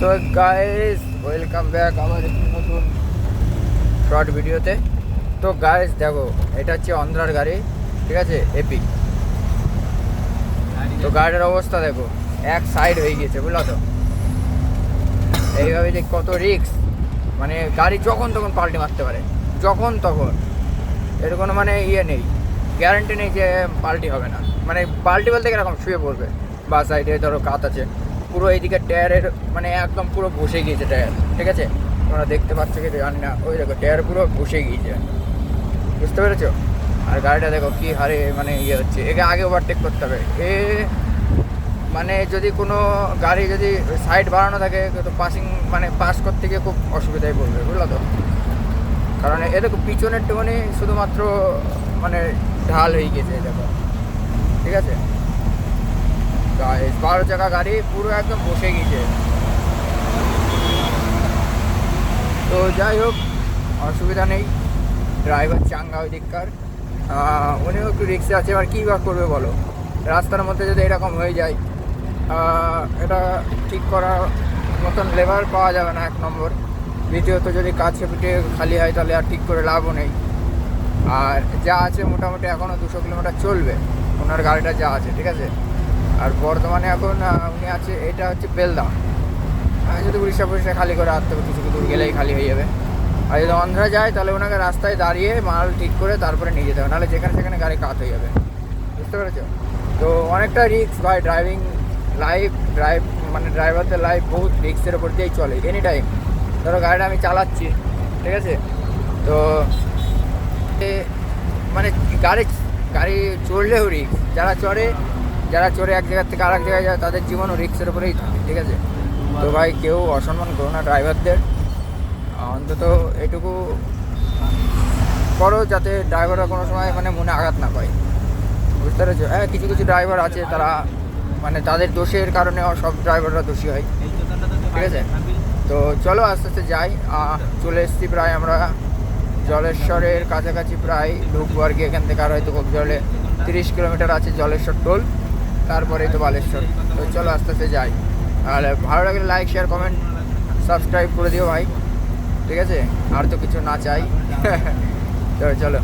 So guys welcome back আবার একটি নতুন শর্ট ভিডিওতে তো গাইস দেখো, এটা হচ্ছে অন্ধ্রার গাড়ি, ঠিক আছে? এপি তো গাড়ির অবস্থা দেখো, এক সাইড হয়ে গিয়েছে, বুঝলো তো? এইভাবে যে কত রিক্স মানে গাড়ি যখন তখন পাল্টি মারতে পারে, যখন তখন। এর কোনো মানে ইয়ে নেই গ্যারান্টি নেই যে পাল্টি হবে না। মানে পাল্টি বলতে এরকম শুয়ে পড়বে। বা সাইডে ধরো কাত আছে। পুরো এইদিকে টায়ারের মানে একদম পুরো বসে গিয়েছে টায়ার, ঠিক আছে? তোমরা দেখতে পাচ্ছ কি জানি না। ওই দেখো, টায়ার পুরো বসে গিয়েছে। বুঝতে পেরেছ? আর গাড়িটা দেখো কি হারে মানে ইয়ে হচ্ছে। একে আগে ওভারটেক করতে হবে। এ মানে যদি কোনো গাড়ি যদি সাইড বাড়ানো থাকে, তো পাসিং মানে পাস করতে গিয়ে খুব অসুবিধায় পড়বে, বুঝলো তো? কারণ এ দেখো, পিছনের টুকুনি শুধুমাত্র মানে ঢাল হয়ে গেছে দেখো। ঠিক আছে? বারো চাকা গাড়ি, পুরো একদম বসে গিয়েছে তো যাই হোক, অসুবিধা নেই। ড্রাইভার চাঙ্গা ওই দিককার। উনিও একটু রিক্সে আছে, এবার কী বা করবে বলো? রাস্তার মধ্যে যদি এরকম হয়ে যায় এটা ঠিক করার মতন লেবার পাওয়া যাবে না এক নম্বর। দ্বিতীয়ত, যদি কাছে পিঠে খালি হয়, তাহলে আর ঠিক করে লাভও নেই। আর যা আছে, মোটামুটি এখনও দুশো কিলোমিটার চলবে। ওনার গাড়িটা যা আছে, ঠিক আছে? আর বর্তমানে এখন উনি আছে, এটা হচ্ছে বেলদা। যদি উড়িষ্যা ফুড়িষ্যা খালি করে আসতে হবে কিছু দূর গেলেই খালি হয়ে যাবে। আর যদি অন্ধ্রা যায়, তাহলে ওনাকে রাস্তায় দাঁড়িয়ে মাল ঠিক করে তারপরে নিয়ে যেতে হবে, নাহলে যেখানে সেখানে গাড়ি কাত হয়ে যাবে। বুঝতে পেরেছ? তো অনেকটা রিক্স ভাই ড্রাইভিং লাইফ ড্রাইভ মানে ড্রাইভারদের লাইফ বহুত রিক্সের ওপর দিয়েই চলে এনি টাইম ধরো গাড়িটা আমি চালাচ্ছি, ঠিক আছে? তো মানে গাড়ি গাড়ি চড়লেও রিক্স যারা চড়ে যারা চড়ে এক জায়গার থেকে আরেক জায়গায় যায়, তাদের জীবনও রিক্সের উপরেই থাকে, ঠিক আছে? তো ভাই, কেউ অসম্মান করো না ড্রাইভারদের অন্তত এটুকু করো যাতে ড্রাইভাররা কোনো সময় মানে মনে আঘাত না পায়। বুঝতে পেরেছ? হ্যাঁ কিছু কিছু ড্রাইভার আছে, তারা মানে তাদের দোষের কারণে সব ড্রাইভাররা দোষী হয়। ঠিক আছে? তো চলো, আস্তে আস্তে যাই। চলে এসেছি প্রায় আমরা জলেশ্বরের কাছাকাছি, প্রায় ঢুকবো আর কি এখান থেকে, আর হয়তো খুব জলে তিরিশ কিলোমিটার আছে জলেশ্বর টোল। তারপরেই তো বালেশ্বর। তো চলো আস্তে আস্তে যাই। আর ভালো লাগলে লাইক শেয়ার কমেন্ট সাবস্ক্রাইব করে দিও ভাই। ঠিক আছে? আর তো কিছু না চাই। তো চলো।